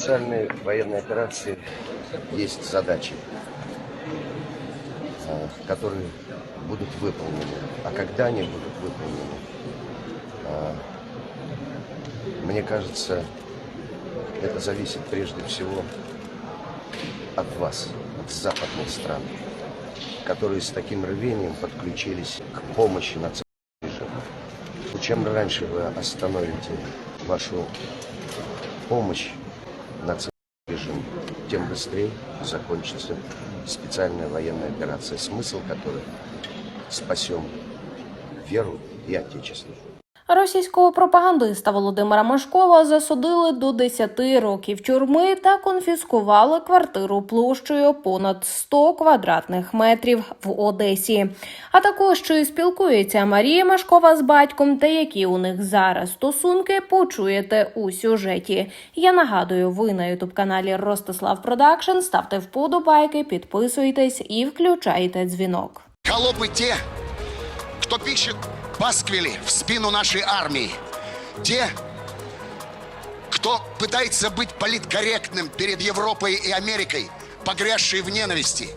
специальной военной операции есть задачи, э, которые будут выполнены. А когда они будут выполнены, э, мне кажется, это зависит прежде всего от вас, от западных стран, которые с таким рвением подключились к помощи национальным режимам. Чем раньше вы остановите вашу помощь национальному режим, тем быстрее закончится специальная военная операция, смысл которой спасем веру и Отечество. Російського пропагандиста Володимира Машкова засудили до 10 років тюрми та конфіскували квартиру площею понад 100 квадратних метрів в Одесі. А також чи спілкується Марія Машкова з батьком та які у них зараз стосунки, почуєте у сюжеті. Я нагадую, ви на ютуб каналі Ростислав Продакшн ставте вподобайки, підписуйтесь і включайте дзвінок. Холопы те, кто пишет пасквили в спину нашей армии. Те, кто пытается быть политкорректным перед Европой и Америкой, погрязшие в ненависти.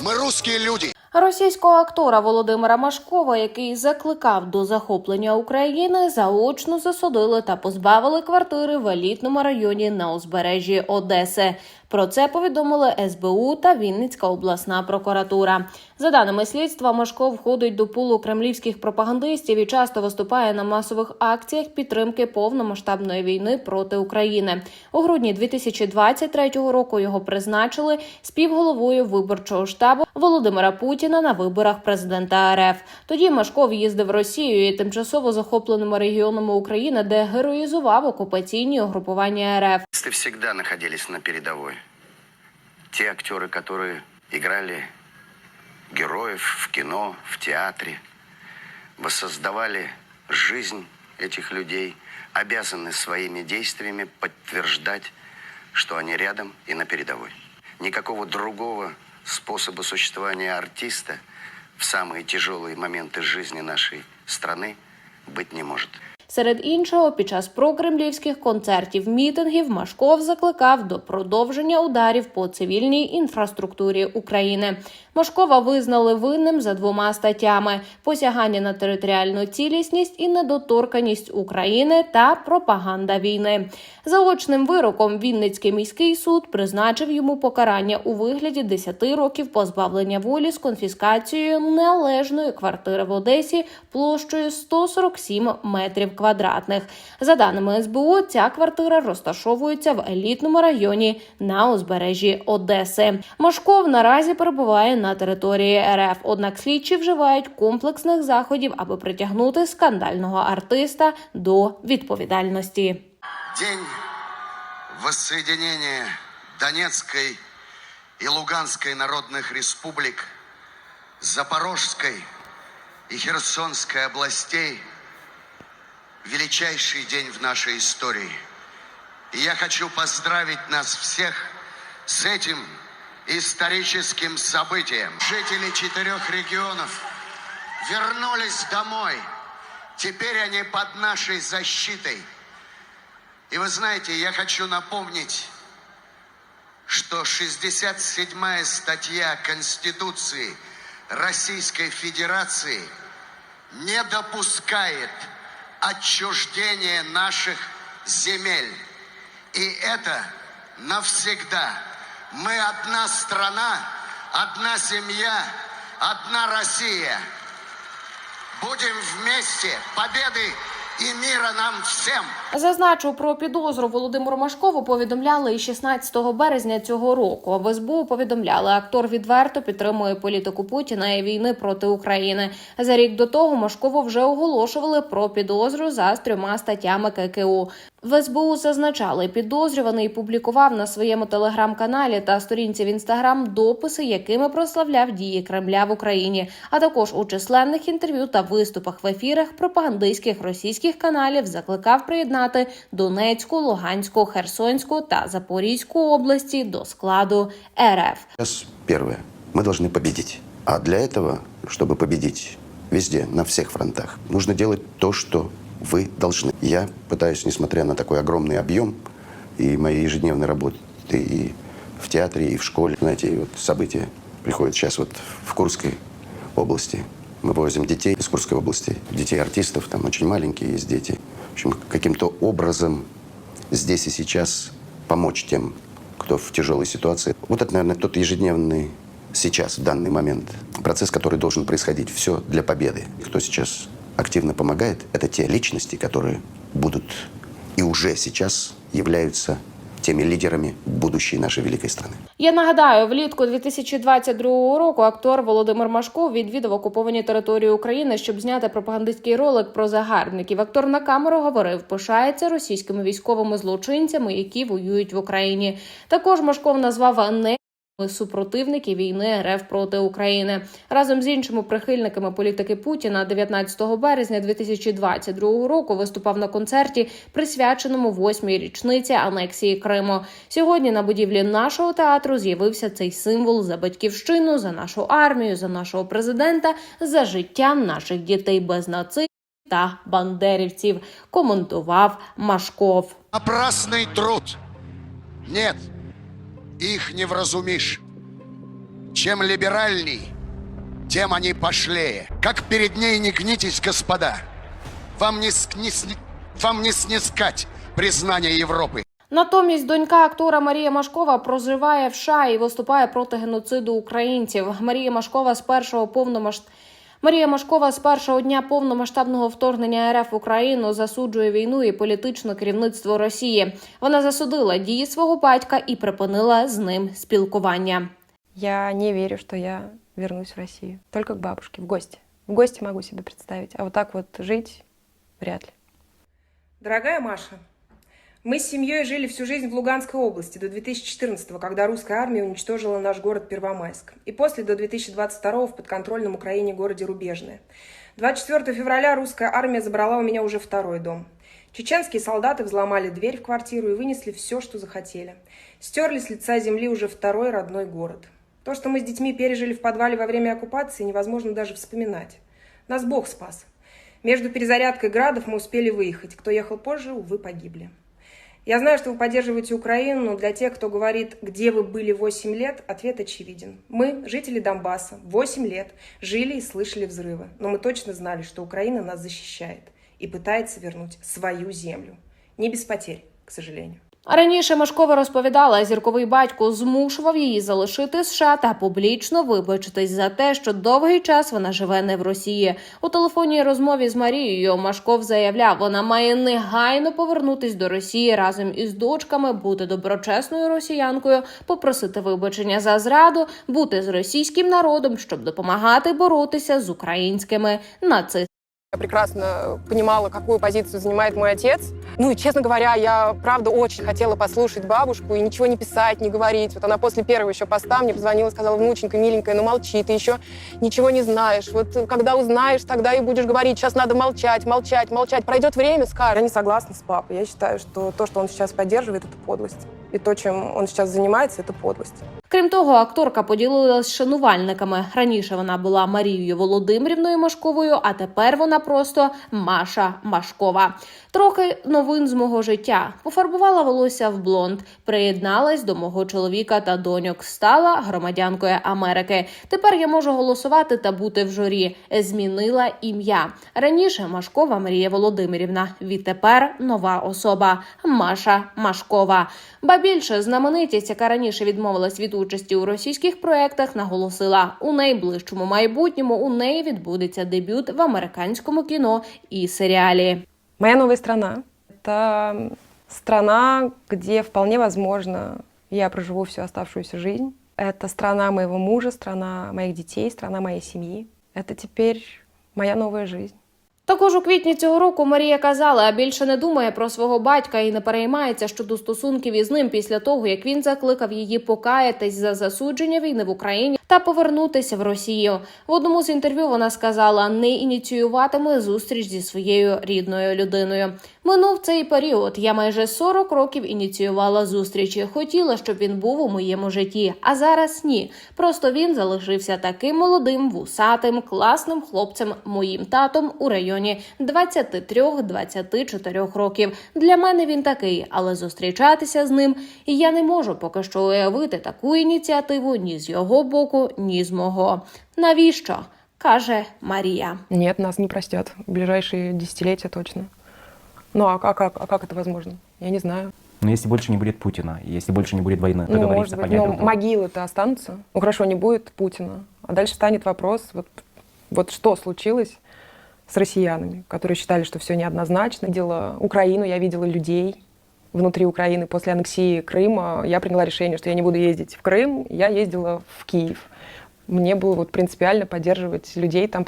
Мы русские люди. Російського актора Володимира Машкова, який закликав до захоплення України, заочно засудили та позбавили квартири в елітному районі на узбережжі Одеси. Про це повідомили СБУ та Вінницька обласна прокуратура. За даними слідства, Машко входить до пулу кремлівських пропагандистів і часто виступає на масових акціях підтримки повномасштабної війни проти України. У грудні 2023 року його призначили співголовою виборчого штабу Володимира Путіна на виборах президента РФ. Тоді Машков їздив в Росію і тимчасово захопленими регіонами України, де героїзував окупаційні угрупування РФ. Артисты всегда находились на передовой. Те актеры, которые играли героев в кино, в театре, воссоздавали жизнь этих людей, обязаны своими действиями подтверждать, что они рядом и на передовой. Никакого другого способа существования артиста в самые тяжелые моменты жизни нашей страны быть не может. Серед іншого, під час прокремлівських концертів мітингів Машков закликав до продовження ударів по цивільній інфраструктурі України. Машкова визнали винним за двома статтями: посягання на територіальну цілісність і недоторканість України та пропаганда війни. Заочним вироком Вінницький міський суд призначив йому покарання у вигляді 10 років позбавлення волі з конфіскацією належної квартири в Одесі площею 147 метрів квадратних. За даними СБУ, ця квартира розташовується в елітному районі на узбережжі Одеси. Машков наразі перебуває на території РФ. Однак слідчі вживають комплексних заходів, аби притягнути скандального артиста до відповідальності. День воссоединения Донецкой и Луганской народных республик, Запорожской и Херсонской областей – величайший день в нашей истории. И я хочу поздравить нас всех с этим историческим событием. Жители четырех регионов вернулись домой. Теперь они под нашей защитой. И вы знаете, я хочу напомнить, что 67-я статья Конституции Российской Федерации не допускает отчуждения наших земель. И это навсегда. Мы одна страна, одна семья, одна Россия. Будем вместе. Победы и мира нам всем! Зазначу про підозру Володимиру Машкову повідомляли і 16 березня цього року. В СБУ повідомляли, актор відверто підтримує політику Путіна і війни проти України. За рік до того Машкову вже оголошували про підозру за трьома статтями ККУ. В СБУ зазначали, підозрюваний публікував на своєму телеграм-каналі та сторінці в інстаграм дописи, якими прославляв дії Кремля в Україні, а також у численних інтерв'ю та виступах в ефірах пропагандистських російських каналів закликав приєднати Донецьку, Луганську, Херсонську та Запорізьку області до складу РФ. Сейчас первое. Мы должны победить. А для этого, чтобы победить везде, на всех фронтах, нужно делать то, что вы должны. Я пытаюсь, несмотря на такой огромный объем, и моей ежедневной работы и в театре, и в школе. Знаете, и вот события приходят сейчас вот в Курской области. Мы возим детей из Курской области, детей артистов, там очень маленькие есть дети. Общем, каким-то образом здесь и сейчас помочь тем, кто в тяжелой ситуации. Вот это, наверное, тот ежедневный сейчас, в данный момент, процесс, который должен происходить. Все для победы. Кто сейчас активно помогает, это те личности, которые будут и уже сейчас являются теми лідерами будущей нашей великой страны. Я нагадаю, влітку 2022 року актор Володимир Машков відвідав окуповані території України, щоб зняти пропагандистський ролик про загарбників. Актор на камеру говорив, пишається російськими військовими злочинцями, які воюють в Україні. Також Машков назвав не супротивники війни РФ проти України разом з іншими прихильниками політики Путіна 19 березня 2022 року виступав на концерті, присвяченому восьмій річниці анексії Криму. Сьогодні на будівлі нашого театру з'явився цей символ за батьківщину, за нашу армію, за нашого президента, за життя наших дітей без нацистів та бандерівців. Коментував Машков. Напрасный труд. Нет, их не вразумишь. Чем либеральней, тем они пошлее. Как перед ней не гнитесь, господа. Вам не, не вам не снискать признание Европы. Натомість донька актора Марія Машкова проживає в США і виступає проти геноциду українців. Марія Машкова з першого повномасш... Марія Машкова з першого дня повномасштабного вторгнення РФ в Україну засуджує війну і політичне керівництво Росії. Вона засудила дії свого батька і припинила з ним спілкування. Я не верю, что я вернусь в Россию. Только к бабушке, в гости. В гости могу себе представить. А вот так вот жить вряд ли. Дорогая Маша, мы с семьей жили всю жизнь в Луганской области до 2014 когда русская армия уничтожила наш город Первомайск. И после до 2022 в подконтрольном Украине городе Рубежное. 24 февраля русская армия забрала у меня уже второй дом. Чеченские солдаты взломали дверь в квартиру и вынесли все, что захотели. Стерли с лица земли уже второй родной город. То, что мы с детьми пережили в подвале во время оккупации, невозможно даже вспоминать. Нас Бог спас. Между перезарядкой градов мы успели выехать. Кто ехал позже, увы, погибли. Я знаю, что вы поддерживаете Украину, но для тех, кто говорит, где вы были 8 лет, ответ очевиден. Мы, жители Донбасса, 8 лет жили и слышали взрывы, но мы точно знали, что Украина нас защищает и пытается вернуть свою землю. Не без потерь, к сожалению. Раніше Машкова розповідала, зірковий батько змушував її залишити США та публічно вибачитись за те, що довгий час вона живе не в Росії. У телефонній розмові з Марією Машков заявляв, вона має негайно повернутись до Росії разом із дочками, бути доброчесною росіянкою, попросити вибачення за зраду, бути з російським народом, щоб допомагати боротися з українськими нацистами. Я прекрасно понимала, какую позицию занимает мой отец. Ну и, честно говоря, я, правда, очень хотела послушать бабушку и ничего не писать, не говорить. Вот она после первого еще поста мне позвонила сказала, внученька, миленькая, ну молчи, ты еще ничего не знаешь. Вот когда узнаешь, тогда и будешь говорить. Сейчас надо молчать, молчать, молчать. Пройдет время, скажешь. Я не согласна с папой. Я считаю, что то, что он сейчас поддерживает, это подлость. И то, чем он сейчас занимается, это подлость. Крім того, акторка поділилась з шанувальниками. Раніше вона була Марією Володимирівною Машковою, а тепер вона просто Маша Машкова. Трохи новин з мого життя. Пофарбувала волосся в блонд, приєдналась до мого чоловіка та доньок. Стала громадянкою Америки. Тепер я можу голосувати та бути в журі. Змінила ім'я. Раніше Машкова Марія Володимирівна. Відтепер нова особа Маша Машкова. Ба більше знаменитість, яка раніше відмовилась від участі у російських проєктах, наголосила у найближчому майбутньому у неї відбудеться дебют в американському кіно і серіалі. Моя новая страна — это страна, где вполне возможно я проживу всю оставшуюся жизнь. Это страна моего мужа, страна моих детей, страна моей семьи. Это теперь моя новая жизнь. Також у квітні цього року Марія казала, а більше не думає про свого батька і не переймається щодо стосунків із ним після того, як він закликав її покаятись за засудження війни в Україні та повернутися в Росію. В одному з інтерв'ю вона сказала, не ініціюватиме зустріч зі своєю рідною людиною. Минув цей період. Я майже 40 років ініціювала зустрічі. Хотіла, щоб він був у моєму житті. А зараз ні. Просто він залишився таким молодим, вусатим, класним хлопцем, моїм татом у районі 23-24 років. Для мене він такий, але зустрічатися з ним я не можу поки що уявити таку ініціативу ні з його боку, ні з мого. Навіщо? каже Марія. Нет, нас не простят. В ближайшие десятилетия точно. Ну а, как- а как, а как это возможно? Я не знаю. Но если больше не будет Путина, если больше не будет войны, Ну, договориться, может быть, понять но друг друга. могилы-то останутся. Ну, хорошо, не будет Путина. А дальше станет вопрос, вот, вот что случилось с россиянами, которые считали, что все неоднозначно. Видела Украину, я видела людей внутри Украины. После аннексии Крыма я приняла решение, что я не буду ездить в Крым, я ездила в Киев. Мне было вот принципиально поддерживать людей там,